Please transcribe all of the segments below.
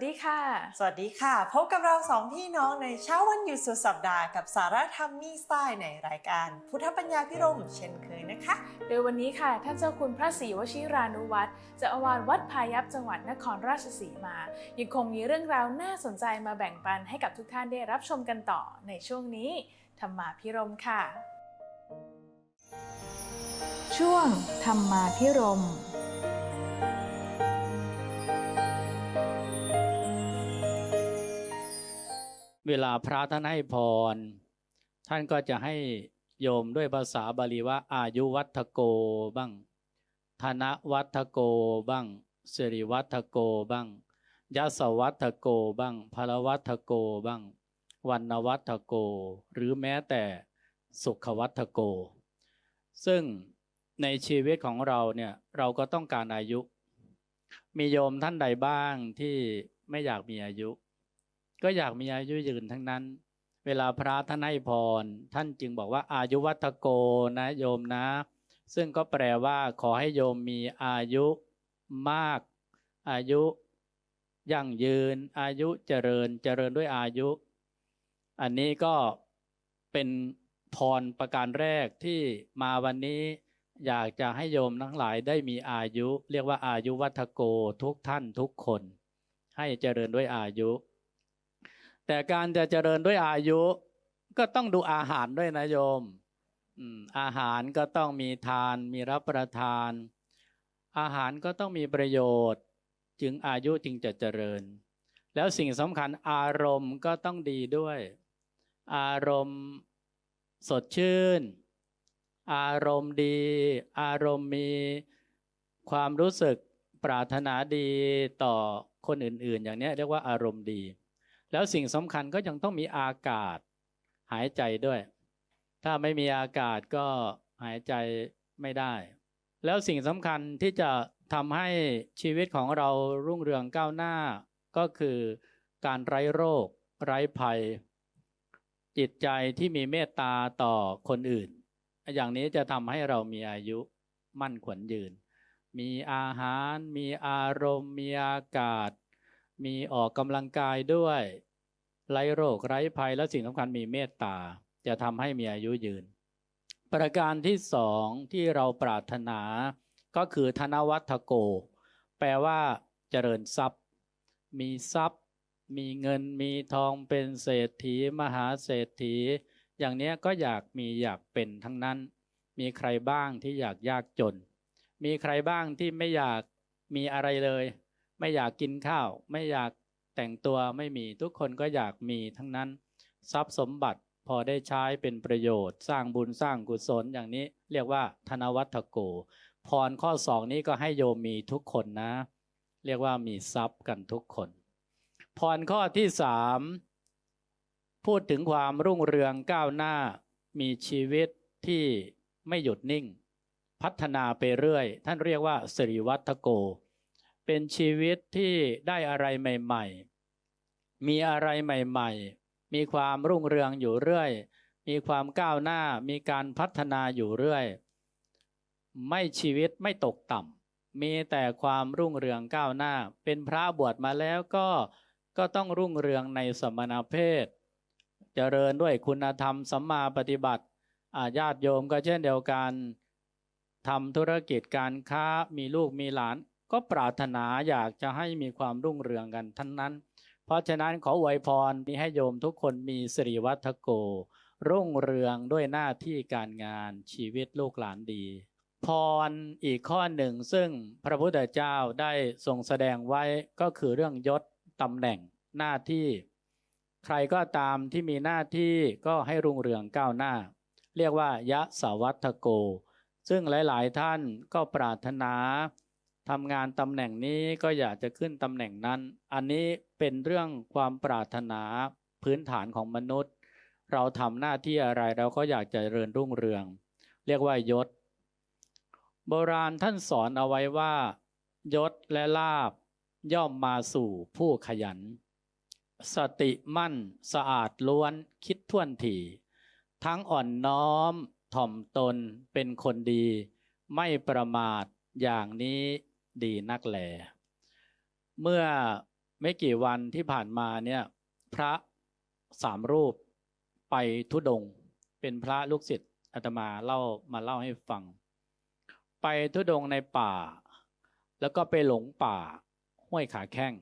สวัสดีค่ะ สวัสดีค่ะ พบกับเราสองพี่น้องในเช้าวันหยุดสุดสัปดาห์กับสาระธรรมมีสไตล์ในรายการ พุทธปัญญาพิรมย์เช่นเคยนะคะ โดยวันนี้ค่ะ ท่านเจ้าคุณพระศรีวชิรานุวัตรเจะอาวาสวัดพายัพจังหวัดนครราชสีมา ยังคงมีเรื่องราวน่าสนใจมาแบ่งปันให้กับทุกท่านได้รับชมกันต่อในช่วงนี้ธรรมาพิรมค่ะ ช่วงธรรมาพิรม เวลาพระท่านให้พร ท่านก็จะให้โยมด้วยภาษาบาลีว่า อายุวัฒโกบ้างธนวัฒโกบ้างสิริวัฒโกบ้างยศวัฒโกบ้างพลวัฒโกบ้างวันวัฒโก หรือแม้แต่สุขวัฒโก ซึ่งในชีวิตของเราเนี่ยเราก็ต้องการอายุ มีโยมท่านใดบ้างที่ไม่อยากมีอายุ ก็อยากมีอายุยืนทั้งนั้น เวลาพระท่านให้พร ท่านจึงบอกว่าอายุวัฒโกนะโยมนะ ซึ่งก็แปลว่าขอให้โยมมีอายุมาก อายุยั่งยืน อายุเจริญเจริญด้วยอายุ อันนี้ก็เป็นพรประการแรกที่มาวันนี้อยากจะให้โยมทั้งหลายได้มีอายุ เรียกว่าอายุวัฒโกทุกท่านทุกคน ให้เจริญด้วยอายุ แต่การจะเจริญด้วยอายุ ก็ต้องดูอาหารด้วยนะโยมอืมอาหารก็ต้องมีทาน มีรับประทาน อาหารก็ต้องมีประโยชน์ จึงอายุจึงจะเจริญ แล้วสิ่งสำคัญอารมณ์ก็ต้องดีด้วย อารมณ์สดชื่น อารมณ์ดี อารมณ์มีความรู้สึกปรารถนาดีต่อคนอื่นๆ อย่างเนี้ยเรียกว่าอารมณ์ดี แล้วสิ่งสำคัญก็ยังต้องมีอากาศหายใจด้วย ถ้าไม่มีอากาศก็หายใจไม่ได้ แล้วสิ่งสำคัญที่จะทำให้ชีวิตของเรารุ่งเรืองก้าวหน้า ก็คือการไร้โรค ไร้ภัย จิตใจที่มีเมตตาต่อคนอื่น อย่างนี้จะทำให้เรามีอายุมั่นขวัญยืน มีอาหาร มีอารมณ์ มีอากาศ มีออกกำลังกายด้วย ไร้โรคไร้ภัยและสิ่งสำคัญมีเมตตา จะทำให้มีอายุยืน ประการที่สองที่เราปรารถนา ก็คือธนวัฒโก แปลว่าเจริญทรัพย์ มีทรัพย์ มีเงินมีทองเป็นเศรษฐี มหาเศรษฐี อย่างนี้ก็อยากมีอยากเป็นทั้งนั้น มีใครบ้างที่อยากยากจน มีใครบ้างที่ไม่อยากมีอะไรเลย ไม่อยากกินข้าว ไม่อยากแต่งตัวไม่มีทุกคนก็อยากมีทั้งนั้น ทรัพย์สมบัติพอได้ใช้เป็นประโยชน์ สร้างบุญสร้างกุศลอย่างนี้เรียกว่าธนวัฒโก พรข้อสองนี้ก็ให้โยมมีทุกคนนะ เรียกว่ามีทรัพย์กันทุกคน พรข้อที่สามพูดถึงความรุ่งเรืองก้าวหน้า มีชีวิตที่ไม่หยุดนิ่ง พัฒนาไปเรื่อย ท่านเรียกว่าสิริวัฒโก เป็นชีวิตที่ได้อะไรใหม่ ๆ มีอะไรใหม่ ๆ มีความรุ่งเรืองอยู่เรื่อย มีความก้าวหน้า มีการพัฒนาอยู่เรื่อย ไม่ชีวิตไม่ตกต่ำ มีแต่ความรุ่งเรืองก้าวหน้า เป็นพระบวชมาแล้วก็ก็ต้องรุ่งเรืองในสมณเพศ เจริญด้วยคุณธรรมสัมมาปฏิบัติอาญาติโยมก็เช่นเดียวกันทำธุรกิจการค้ามีลูกมีหลาน ก็ปรารถนาอยากจะให้มีความรุ่งเรืองกันทั้งนั้น เพราะฉะนั้นขออวยพรนี้ให้โยมทุกคนมีสิริวัฒโก รุ่งเรืองด้วยหน้าที่การงานชีวิตลูกหลานดี พรอีกข้อหนึ่งซึ่งพระพุทธเจ้าได้ทรงแสดงไว้ก็คือเรื่องยศตำแหน่งหน้าที่ ใครก็ตามที่มีหน้าที่ก็ให้รุ่งเรืองก้าวหน้า เรียกว่ายะสวัตโก ซึ่งหลาย ๆ ท่านก็ปรารถนา ทำงานตำแหน่งนี้ก็อยากจะขึ้นตำแหน่งนั้น อันนี้เป็นเรื่องความปรารถนาพื้นฐานของมนุษย์ เราทำหน้าที่อะไรเราก็อยากจะเริญรุ่งเรือง เรียกว่ายศ โบราณท่านสอนเอาไว้ว่า ยศและลาบย่อมมาสู่ผู้ขยัน สติมั่นสะอาดล้วนคิดท่วนทีทั้งอ่อนน้อมถ่อมตนเป็นคนดี ไม่ประมาทอย่างนี้ ดีนักแล เมื่อไม่กี่วันที่ผ่านมาเนี่ยพระสามรูปไปทุดง เป็นพระลูกศิษย์อาตมาเล่ามาเล่าให้ฟัง ไปทุดงในป่า แล้วก็ไปหลงป่าห้วยขาแข้ง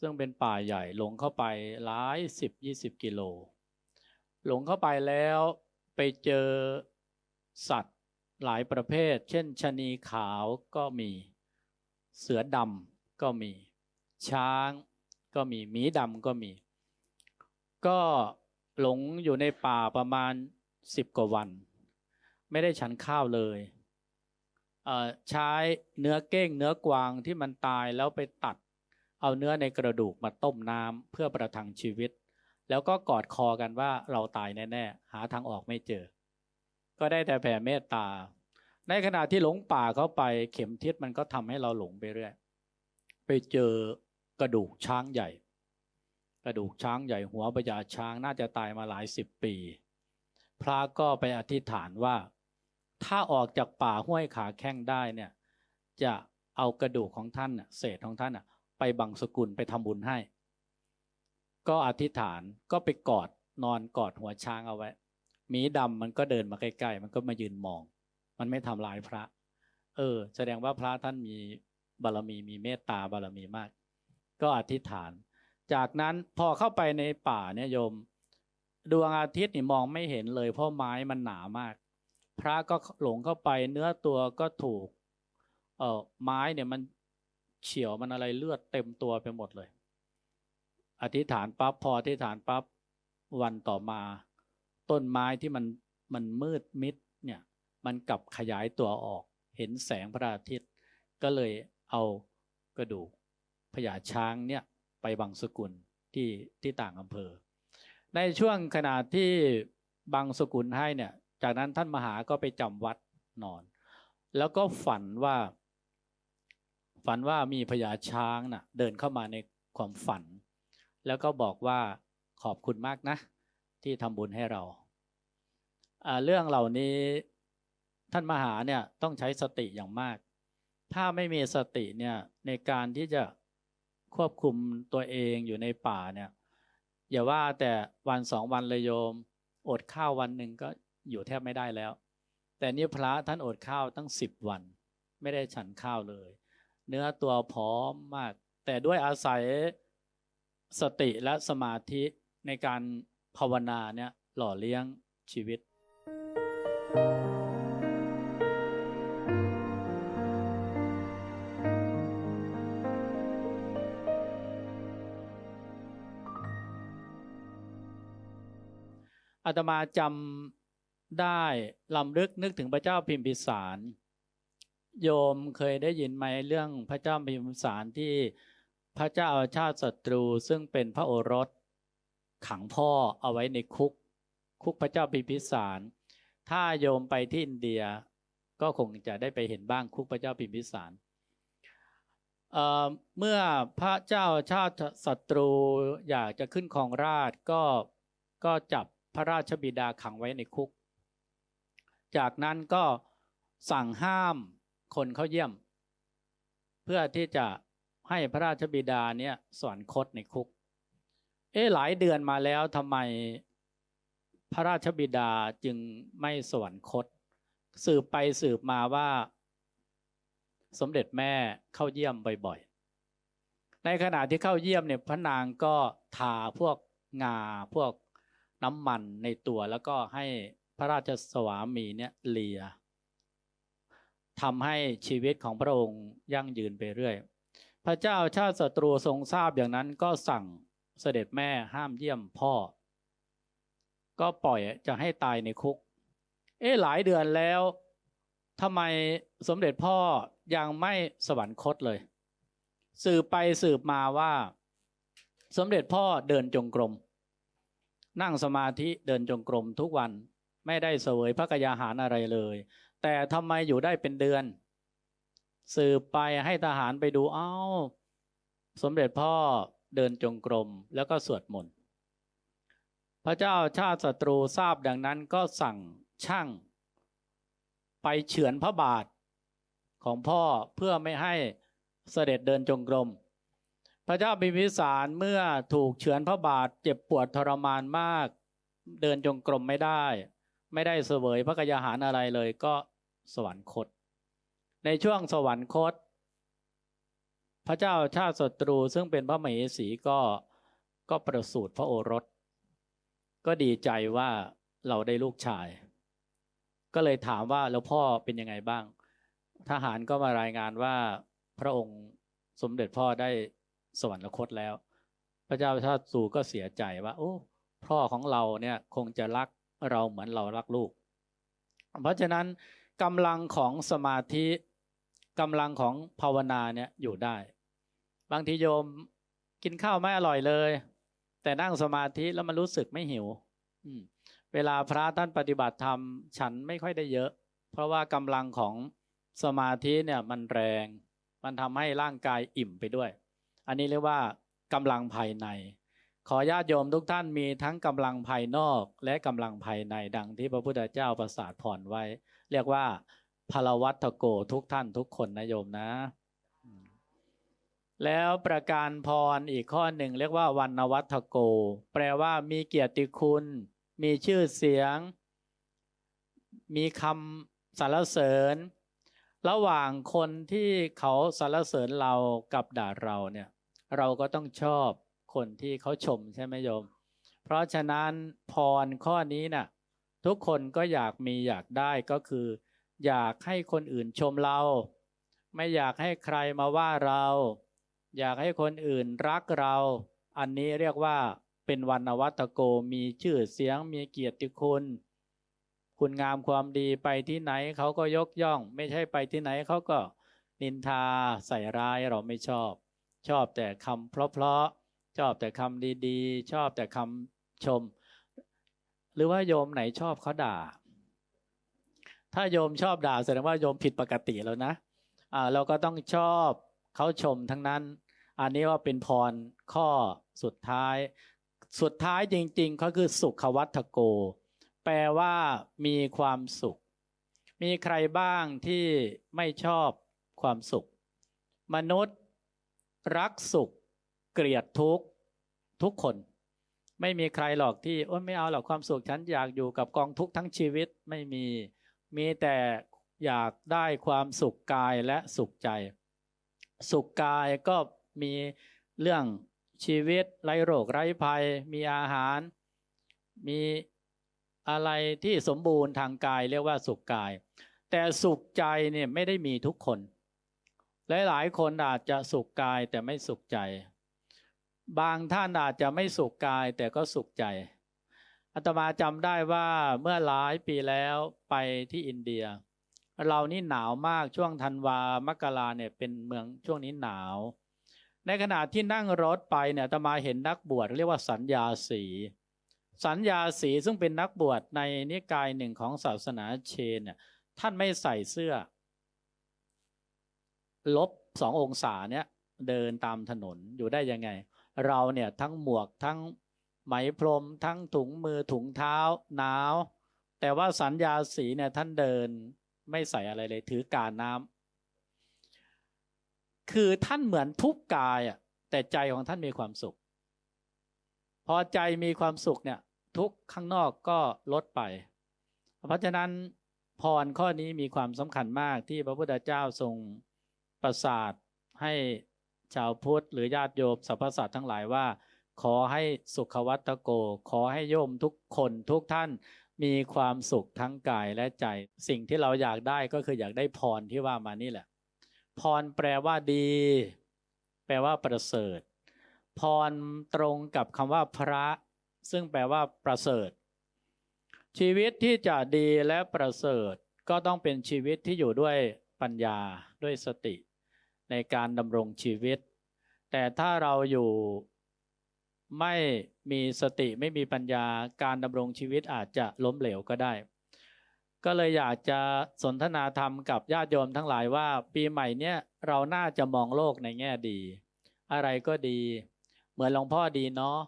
ซึ่งเป็นป่าใหญ่หลงเข้าไปหลายสิบยี่สิบกิโล หลงเข้าไปแล้วไปเจอสัตว์หลายประเภท เช่นชะนีขาวก็มี เสือดำก็มี ช้างก็มีหมีดำก็มี ก็หลงอยู่ในป่าประมาณสิบกว่าวัน ไม่ได้ฉันข้าวเลยเใช้เนื้อเก้งเนื้อกวางที่มันตายแล้วไปตัด เอาเนื้อในกระดูกมาต้มน้ำเพื่อประทังชีวิต แล้วก็กอดคอกันว่าเราตายแน่ ๆ หาทางออกไม่เจอ ก็ได้แต่แผ่เมตตา ในขณะที่หลงป่าเข้าไปเข็มทิศมันก็ทำให้เราหลงไปเรื่อยไปเจอกระดูกช้างใหญ่ กระดูกช้างใหญ่หัวพญาช้างน่าจะตายมาหลายสิบปี พระก็ไปอธิษฐานว่า ถ้าออกจากป่าห้วยขาแข้งได้เนี่ยจะเอากระดูกของท่านเศษของท่านไปบังสกุลไปทำบุญให้ ก็อธิษฐานก็ไปกอดนอนกอดหัวช้างเอาไว้หมีดำมันก็เดินมาใกล้ๆ มันก็มายืนมอง มันไม่ทำลายพระ เออ แสดงว่าพระท่านมีบารมีมีเมตตาบารมีมาก ก็อธิษฐาน จากนั้นพอเข้าไปในป่าเนี่ยโยม ดวงอาทิตย์นี่มองไม่เห็นเลยเพราะไม้มันหนามาก พระก็หลงเข้าไปเนื้อตัวก็ถูก เอ่อไม้เนี่ยมันเฉียวมันอะไรเลือดเต็มตัวไปหมดเลย อธิษฐานปั๊บพออธิษฐานปั๊บวันต่อมา ต้นไม้ที่มันมันมืดมิด มันกลับขยายตัวออกเห็นแสงพระอาทิตย์ ก็เลยเอากระดูกพญาช้างเนี่ยไปบังสกุลที่ที่ต่างอำเภอ ในช่วงขณะที่บังสกุลให้เนี่ยจากนั้นท่านมหาก็ไปจำวัดนอน แล้วก็ฝันว่า ฝันว่ามีพญาช้างน่ะเดินเข้ามาในความฝัน แล้วก็บอกว่าขอบคุณมากนะ ที่ทำบุญให้เรา เรื่องเหล่านี้ ท่านมหาเนี่ยต้องใช้สติอย่างมาก ถ้าไม่มีสติเนี่ยในการที่จะควบคุมตัวเองอยู่ในป่าเนี่ยอย่าว่าแต่วันสองวันเลยโยม อดข้าววันหนึ่งก็อยู่แทบไม่ได้แล้ว แต่นี่พระท่านอดข้าวตั้งสิบวัน ไม่ได้ฉันข้าวเลย เนื้อตัวผอมมาก แต่ด้วยอาศัยสติและสมาธิในการภาวนาเนี่ยหล่อเลี้ยงชีวิต อาตมาจำได้ลำลึกนึกถึงพระเจ้าพิมพิสาร โยมเคยได้ยินไหมเรื่องพระเจ้าพิมพิสารที่พระเจ้าชาติศัตรูซึ่งเป็นพระโอรสขังพ่อเอาไว้ในคุก คุกพระเจ้าพิมพิสาร ถ้าโยมไปที่อินเดียก็คงจะได้ไปเห็นบ้างคุกพระเจ้าพิมพิสารเเมื่อพระเจ้าชาติศัตรูอยากจะขึ้นครองราชก็ก็จับ พระราชบิดาขังไว้ในคุก จากนั้นก็สั่งห้ามคนเข้าเยี่ยม เพื่อที่จะให้พระราชบิดาเนี่ยสวรรคตในคุก เอ๊หลายเดือนมาแล้วทำไมพระราชบิดาจึงไม่สวรรคต สืบไปสืบมาว่า สมเด็จแม่เข้าเยี่ยมบ่อยๆ ในขณะที่เข้าเยี่ยมเนี่ยพระนางก็ทาพวกงาพวก น้ำมันในตัวแล้วก็ให้พระราชสวามีเนี่ยเลียทำให้ชีวิตของพระองค์ยั่งยืนไปเรื่อย พระเจ้าชาติศัตรูทรงทราบอย่างนั้นก็สั่งเสด็จแม่ห้ามเยี่ยมพ่อ ก็ปล่อยจะให้ตายในคุก เอ๊ะหลายเดือนแล้วทำไมสมเด็จพ่อยังไม่สวรรคตเลย สืบไปสืบมาว่า สมเด็จพ่อเดินจงกรม นั่งสมาธิเดินจงกรมทุกวัน ไม่ได้เสวยพระกยาหารอะไรเลย แต่ทำไมอยู่ได้เป็นเดือน สืบไปให้ทหารไปดูเอ้า สมเด็จพ่อเดินจงกรมแล้วก็สวดมนต์พระเจ้าชาติศัตรูทราบดังนั้นก็สั่งช่าง ไปเฉือนพระบาทของพ่อเพื่อไม่ให้เสด็จเดินจงกรม ระเจ้าพิมพิสารเมื่อถูกเฉือนพระบาทเจ็บปวดทรมานมาก เดินจงกรมไม่ได้ ไม่ได้เสวยพระกยาหารอะไรเลยก็สวรรคต ในช่วงสวรรคต พระเจ้าชาติศัตรูซึ่งเป็นพระมเหสีก็ก็ประสูติพระโอรส ก็ดีใจว่าเราได้ลูกชาย ก็เลยถามว่าแล้วพ่อเป็นยังไงบ้าง ทหารก็มารายงานว่าพระองค์สมเด็จพ่อได้ สวรรคตแล้ว พระเจ้าชาติสูก็เสียใจว่า โอ้พ่อของเราเนี่ยคงจะรักเราเหมือนเรารักลูก เพราะฉะนั้นกำลังของสมาธิกำลังของภาวนาเนี่ยอยู่ได้ บางทีโยมกินข้าวไม่อร่อยเลย แต่นั่งสมาธิแล้วมันรู้สึกไม่หิวอืเวลาพระท่านปฏิบัติธรรม ฉันไม่ค่อยได้เยอะ เพราะว่ากำลังของสมาธิเนี่ยมันแรง มันทำให้ร่างกายอิ่มไปด้วย อันนี้เรียกว่ากำลังภายใน ขอญาติโยมทุกท่านมีทั้งกำลังภายนอกและกำลังภายในดังที่พระพุทธเจ้าประสาทผ่อนไว้ เรียกว่าพลวัตโกทุกท่านทุกคนนะโยมนะ แล้วประการพรอีกข้อหนึ่งเรียกว่าวันนวัตโก แปลว่ามีเกียรติคุณ มีชื่อเสียง มีคำสรรเสริญ ระหว่างคนที่เขาสรรเสริญเรากับด่าเราเนี่ย เราก็ต้องชอบคนที่เขาชมใช่ไหมโยม เพราะฉะนั้นพรข้อนี้น่ะทุกคนก็อยากมีอยากได้ก็คือ อยากให้คนอื่นชมเรา ไม่อยากให้ใครมาว่าเรา อยากให้คนอื่นรักเรา อันนี้เรียกว่าเป็นวันวัตโกมีชื่อเสียงมีเกียรติคุณ คุณงามความดีไปที่ไหนเขาก็ยกย่อง ไม่ใช่ไปที่ไหนเขาก็นินทาใส่ร้ายเราไม่ชอบ ชอบแต่คำเพราะๆชอบแต่คำดีๆ ชอบแต่คำชม หรือว่าโยมไหนชอบเขาด่า ถ้าโยมชอบด่าแสดงว่าโยมผิดปกติแล้วนะอ่าเราก็ต้องชอบเขาชมทั้งนั้น อันนี้ว่าเป็นพรข้อสุดท้าย สุดท้ายจริงๆเขาคือสุขวัตโก แปลว่ามีความสุข มีใครบ้างที่ไม่ชอบความสุข มนุษย์ รักสุข เกลียดทุกข์ทุกคน ไม่มีใครหรอกที่โอ้ยไม่เอาหรอกความสุขฉันอยากอยู่กับกองทุกข์ทั้งชีวิตไม่มี มีแต่อยากได้ความสุขกายและสุขใจ สุขกายก็มีเรื่องชีวิตไร้โรคไร้ภัย มีอาหาร มี อะไรที่สมบูรณ์ทางกายเรียกว่าสุขกาย แต่สุขใจเนี่ยไม่ได้มีทุกคน หลายๆคนอาจจะสุขกายแต่ไม่สุขใจ บางท่านอาจจะไม่สุขกายแต่ก็สุขใจอาตมาจำได้ว่าเมื่อหลายปีแล้วไปที่อินเดีย เรานี่หนาวมากช่วงธันวามกราเนี่ยเป็นเมืองช่วงนี้หนาว ในขณะที่นั่งรถไปเนี่ยอาตมาเห็นนักบวชเรียกว่าสัญญาสี สัญญาสีซึ่งเป็นนักบวชในนิกายหนึ่งของศาสนาเชนเนี่ยท่านไม่ใส่เสื้อ ลบสององศาเนี่ยเดินตามถนนอยู่ได้ยังไง เราเนี่ยทั้งหมวกทั้งไหมพรม ทั้งถุงมือถุงเท้าหนาว แต่ว่าสัญญาสีเนี่ยท่านเดินไม่ใส่อะไรเลยถือกาน้ำคือท่านเหมือนทุกกายอะแต่ใจของท่านมีความสุข พอใจมีความสุขเนี่ย ทุกข้างนอกก็ลดไป เพราะฉะนั้นพรข้อนี้มีความสำคัญมากที่พระพุทธเจ้าทรงประสาทให้ชาวพุทธหรือญาติโยมสรรพสัตว์ทั้งหลายว่า ขอให้สุขวัตโก ขอให้โยมทุกคนทุกท่านมีความสุขทั้งกายและใจ สิ่งที่เราอยากได้ก็คืออยากได้พรที่ว่ามานี่แหละ พรแปลว่าดี แปลว่าประเสริฐ พรตรงกับคำว่าพระ ซึ่งแปลว่าประเสริฐ ชีวิตที่จะดีและประเสริฐก็ต้องเป็นชีวิตที่อยู่ด้วยปัญญาด้วยสติ ในการดำรงชีวิต แต่ถ้าเราอยู่ไม่มีสติไม่มีปัญญาการดำรงชีวิตอาจจะล้มเหลวก็ได้ ก็เลยอยากจะสนทนาธรรมกับญาติโยมทั้งหลายว่า ปีใหม่เนี้ยเราน่าจะมองโลกในแง่ดี อะไรก็ดี เหมือนหลวงพ่อดีเนาะ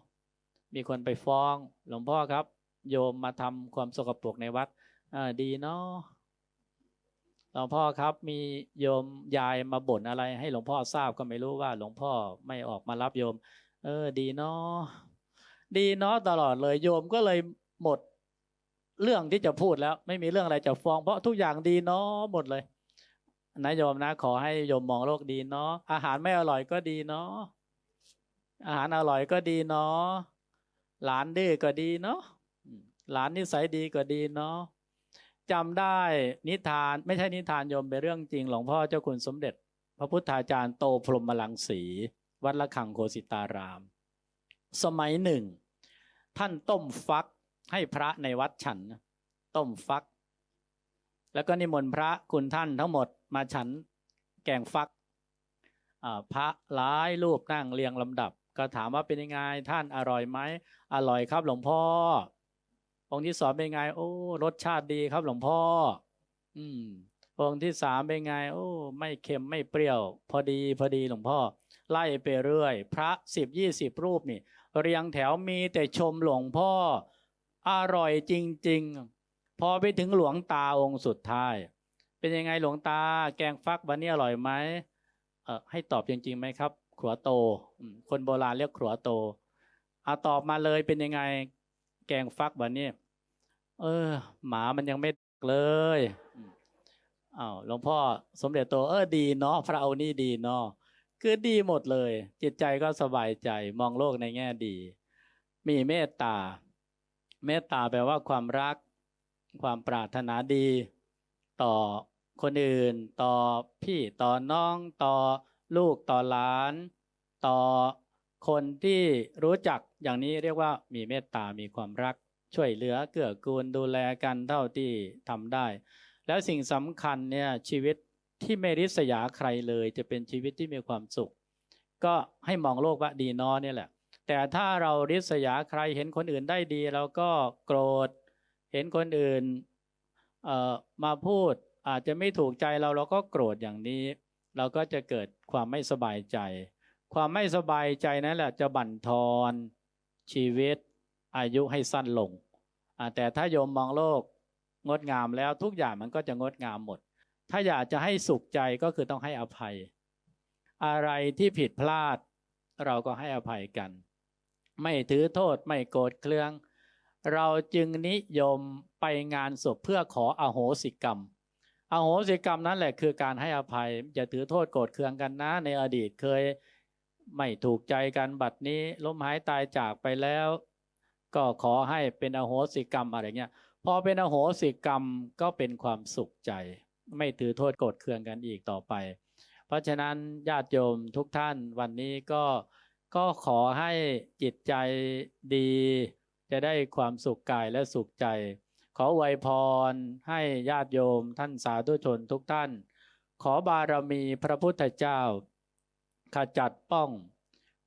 มีคนไปฟ้อง หลวงพ่อครับ โยมมาทำความสกปรกในวัดดีเนาะหลวงพ่อครับมีโยมยายมาบ่นอะไร ให้หลวงพ่อทราบก็ไม่รู้ว่า หลวงพ่อไม่ออกมารับโยม เออ ดีเนาะดีเนาะตลอดเลยโยมก็เลยหมดเรื่องที่จะพูดแล้วไม่มีเรื่องอะไรจะฟ้อง เพราะทุกอย่างดีเนาะหมดเลยนะโยมนะ ขอให้โยมมองโลกดีเนาะอาหารไม่อร่อยก็ดีเนาะอาหารอร่อยก็ดีเนาะ หลานดื้อก็ดีเนาะหลานนิสัยดีก็ดีเนาะจำได้นิทานไม่ใช่นิทานโยมเป็นเรื่องจริงหลวงพ่อเจ้าคุณสมเด็จ พระพุทธาจารย์โตพรหมลังสี วัดละคังโคสิตาราม สมัยหนึ่ง ท่านต้มฟักให้พระในวัดฉัน ต้มฟัก แล้วก็นิมนต์พระคุณท่านทั้งหมดมาฉันแกงฟักพระหลายรูปนั่งเรียงลำดับ ก็ถามว่าเป็นยังไงท่านอร่อยไหมอร่อยครับหลวงพ่อ องค์ที่สองเป็นไง โอ้รสชาติดีครับหลวงพ่อ อืม องค์ที่สามเป็นไง โอ้ ไม่เค็มไม่เปรี้ยว พอดีพอดีหลวงพ่อ ไล่ไปเรื่อย พระสิบยี่สิบรูปนี่ เรียงแถวมีแต่ชมหลวงพ่อ อร่อยจริง ๆ พอไปถึงหลวงตาองค์สุดท้าย เป็นยังไงหลวงตา แกงฟักวันนี้อร่อยไหมเออให้ตอบจริงๆไหมครับ ขรัวโตอืมคนโบราณเรียกขรัวโตเอาตอบมาเลยเป็นยังไง แกงฟักวันนี้เออ หมามันยังไม่เลยอืมอ้าวหลวงพ่อสมเด็จโตเออดีเนาะพระเอานี่ดีเนาะคือดีหมดเลย จิตใจก็สบายใจมองโลกในแง่ดี มีเมตตา เมตตาแปลว่าความรัก ความปรารถนาดี ต่อคนอื่น ต่อพี่ต่อน้อง ต่อลูกต่อหลาน ต่อคนที่รู้จักอย่างนี้เรียกว่ามีเมตตามีความรัก ช่วยเหลือเกื้อกูลดูแลกันเท่าที่ทำได้ แล้วสิ่งสำคัญเนี่ยชีวิตที่ไม่ริษยาใครเลยจะเป็นชีวิตที่มีความสุข ก็ให้มองโลกว่าดีนอเนี่ยแหละ แต่ถ้าเราริษยาใครเห็นคนอื่นได้ดี เราก็โกรธ เห็นคนอื่นเอ่อมาพูดอาจจะไม่ถูกใจเราเราก็โกรธอย่างนี้ เราก็จะเกิดความไม่สบายใจ ความไม่สบายใจนั่นแหละจะบั่นทอนชีวิตอายุให้สั้นลง แต่ถ้าโยมมองโลกงดงามแล้วทุกอย่างมันก็จะงดงามหมด ถ้าอยากจะให้สุขใจก็คือต้องให้อภัย อะไรที่ผิดพลาด เราก็ให้อภัยกัน ไม่ถือโทษไม่โกรธเคือง เราจึงนิยมไปงานศพเพื่อขออโหสิกรรมอโหสิกรรมนั่นแหละคือการให้อภัยอย่าถือโทษโกรธเคืองกันนะในอดีตเคย ไม่ถูกใจกันบัดนี้ล้มหายตายจากไปแล้ว ก็ขอให้เป็นอโหสิกรรมอะไรเงี้ยพอเป็นอโหสิกรรมก็เป็นความสุขใจ ไม่ถือโทษโกรธเคืองกันอีกต่อไป เพราะฉะนั้นญาติโยมทุกท่านวันนี้ก็ก็ขอให้จิตใจดี จะได้ความสุขกายและสุขใจ ขออวยพรให้ญาติโยมท่านสาธุชนทุกท่าน ขอบารมีพระพุทธเจ้า ขจัดป้อง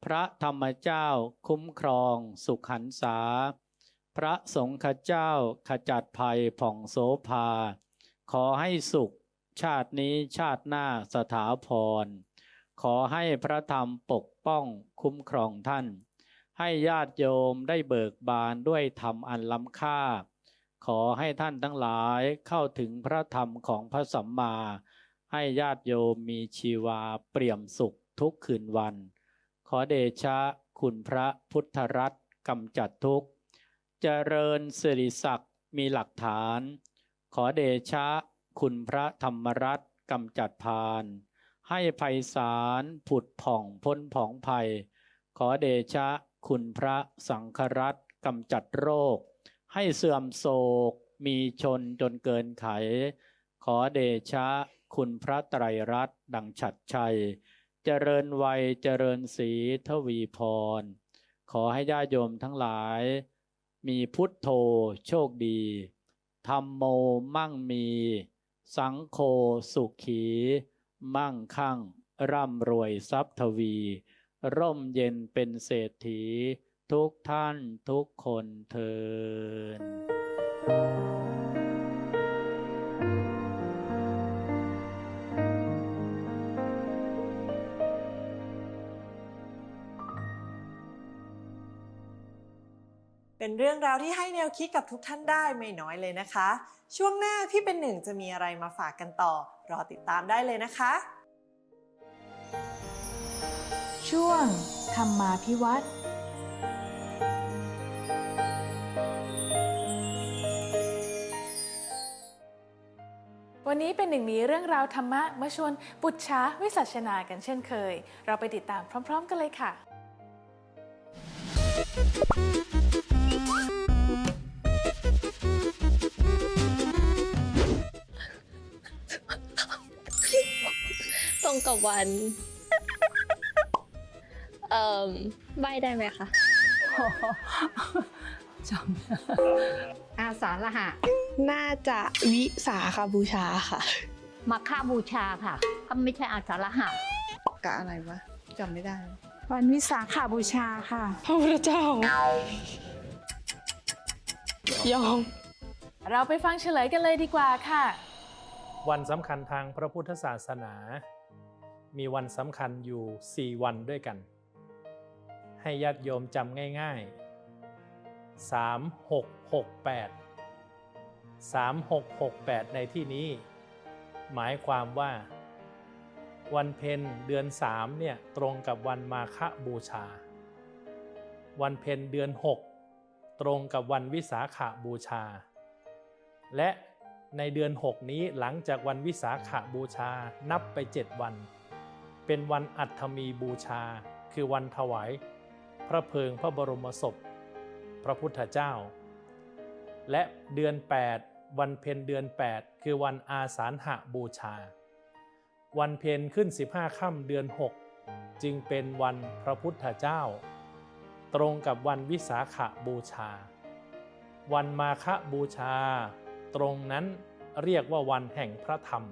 พระธรรมเจ้าคุ้มครอง สุขหันษา พระสงฆ์เจ้าขจัดภัยผ่องโสภา ขอให้สุข ชาตินี้ชาติหน้าสถาพร ขอให้พระธรรมปกป้องคุ้มครองท่าน ให้ญาติโยมได้เบิกบานด้วยธรรมอันล้ำค่า ขอให้ท่านทั้งหลายเข้าถึงพระธรรมของพระสัมมาให้ญาติโยมมีชีวาเปี่ยมสุข ทุกคืนวัน ขอเดชะคุณพระพุทธรัตน์กำจัดทุกข์ เจริญสิริศักดิ์มีหลักฐาน ขอเดชะคุณพระธรรมรัตน์กำจัดพาน ให้ไพศาลผุดผ่องพ้นผ่องภัย ขอเดชะคุณพระสังฆรัตน์กำจัดโรค ให้เสื่อมโศกมีชนจนเกินไข ขอเดชะคุณพระไตรรัตน์ดังฉัดชัย เจริญวัยเจริญศรีทวีพร ขอให้ญาติโยมทั้งหลาย มีพุทโธโชคดีธรรมโมมั่งมี สังโฆสุขี มั่งคั่ง ร่ำรวยทรัพย์ทวี ร่มเย็นเป็นเศรษฐี ทุกท่านทุกคนเทิน เป็นเรื่องราวที่ให้แนวคิดกับทุกท่านได้ไม่น้อยเลยนะคะ ช่วงหน้าพี่เป็นหนึ่งจะมีอะไรมาฝากกันต่อ รอติดตามได้เลยนะคะ ช่วงธรรมาพิวัตรวันนี้เป็นหนึ่งมีเรื่องราวธรรมะมาชวนปุจฉาวิสัชนากันเช่นเคย เราไปติดตามพร้อม ๆ กันเลยค่ะ ตรงกับวัน เอ่อใบได้ไหมคะจำอาสาฬหะน่าจะวิสาขบูชาค่ะ มาฆบูชาค่ะถ้าไม่ใช่อาสาฬหะกะอะไรวะจำไม่ได้ วันวิสาขาบูชาค่ะ พระพุทธเจ้ายอมเราไปฟังเฉลยกันเลยดีกว่าค่ะ วันสำคัญทางพระพุทธศาสนา มีวันสำคัญอยู่ 4 วันด้วยกัน ให้ญาติโยมจำง่ายๆ 3 6 6 8 3 6 6 8 ในที่นี้ หมายความว่า วันเพ็ญเดือน 3 เนี่ยตรงกับวันมาฆบูชา วันเพ็ญเดือน 6 ตรงกับวันวิสาขาบูชา และในเดือน 6 นี้หลังจากวันวิสาขาบูชานับไป 7 วัน เป็นวันอัฐมีบูชา คือวันถวาย พระเพลิงพระบรมศพ พระพุทธเจ้า และเดือน 8 วันเพ็ญเดือน 8 คือวันอาสาฬหบูชา วันเพ็ญขึ้น 15ค่ำเดือน 6 จึงเป็นวันพระพุทธเจ้า ตรงกับวันวิสาขาบูชา วันมาฆบูชา ตรงนั้นเรียกว่าวันแห่งพระธรรม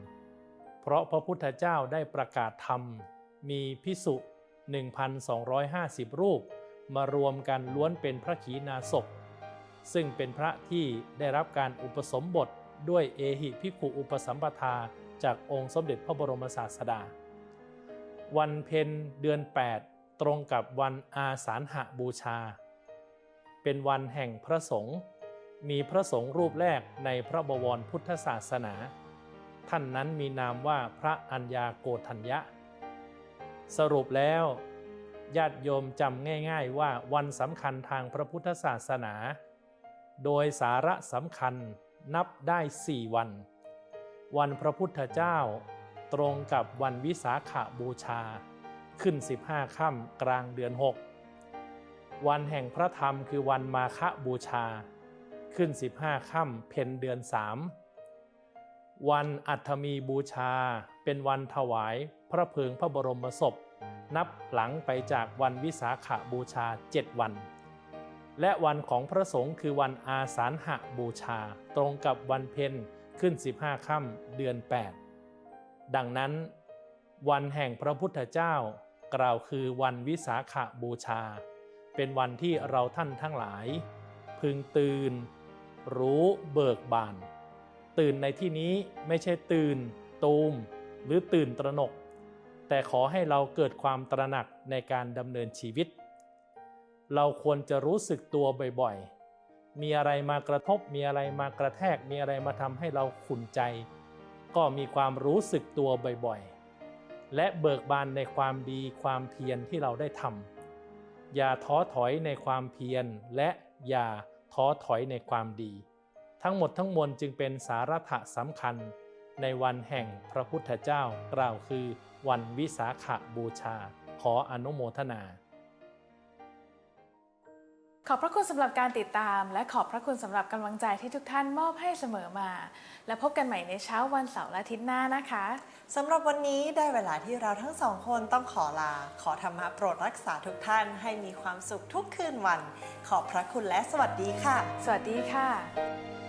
เพราะพระพุทธเจ้าได้ประกาศธรรม มีพิสุ1,250 รูป มารวมกันล้วนเป็นพระขีณาสพซึ่งเป็นพระที่ได้รับการอุปสมบทด้วยเอหิภิขุอุปสัมปทาจากองค์สมเด็จพระบรมศาสดา วันเพ็ญเดือน 8 ตรงกับวันอาสาฬหบูชา เป็นวันแห่งพระสงฆ์มีพระสงฆ์รูปแรกในพระบวรพุทธศาสนา ท่านนั้นมีนามว่าพระอัญญาโกฏัญญะ สรุปแล้วญาติโยมจำง่ายๆว่าวันสำคัญทางพระพุทธศาสนา โดยสาระสำคัญนับได้4วัน วันพระพุทธเจ้า ตรงกับวันวิสาขาบูชา ขึ้น 15ค่ำกลางเดือน 6 วันแห่งพระธรรมคือวันมาฆบูชา ขึ้น 15ค่ำเพ็ญเดือน3 วันอัฐมีบูชา เป็นวันถวายพระเพลิงพระบรมศพ นับหลังไปจากวันวิสาขาบูชา 7 วัน และวันของพระสงฆ์คือวันอาสาฬหบูชา ตรงกับวันเพ็ญขึ้น 15ค่ำเดือน 8 ดังนั้น วันแห่งพระพุทธเจ้ากล่าวคือวันวิสาขาบูชา เป็นวันที่เราท่านทั้งหลาย พึงตื่น รู้เบิกบาน ตื่นในที่นี้ไม่ใช่ตื่น ตูม หรือตื่นตระหนก แต่ขอให้เราเกิดความตระหนักในการดำเนินชีวิต เราควรจะรู้สึกตัวบ่อยๆ มีอะไรมากระทบมีอะไรมากระแทกมีอะไรมาทำให้เราขุ่นใจ ก็มีความรู้สึกตัวบ่อยๆ และเบิกบานในความดีความเพียรที่เราได้ทำอย่าท้อถอยในความเพียรและอย่าท้อถอยในความดี ทั้งหมดทั้งมวลจึงเป็นสาระสำคัญ ในวันแห่งพระพุทธเจ้ากล่าวคือ วันวิสาขบูชา ขออนุโมทนา ขอบพระคุณสำหรับการติดตาม และขอบพระคุณสำหรับกำลังใจที่ทุกท่านมอบให้เสมอมา และพบกันใหม่ในเช้าวันเสาร์และอาทิตย์หน้านะคะสำหรับวันนี้ได้เวลาที่เราทั้งสองคนต้องขอลา ขอธรรมะโปรดรักษาทุกท่านให้มีความสุขทุกคืนวัน ขอบพระคุณและสวัสดีค่ะ สวัสดีค่ะ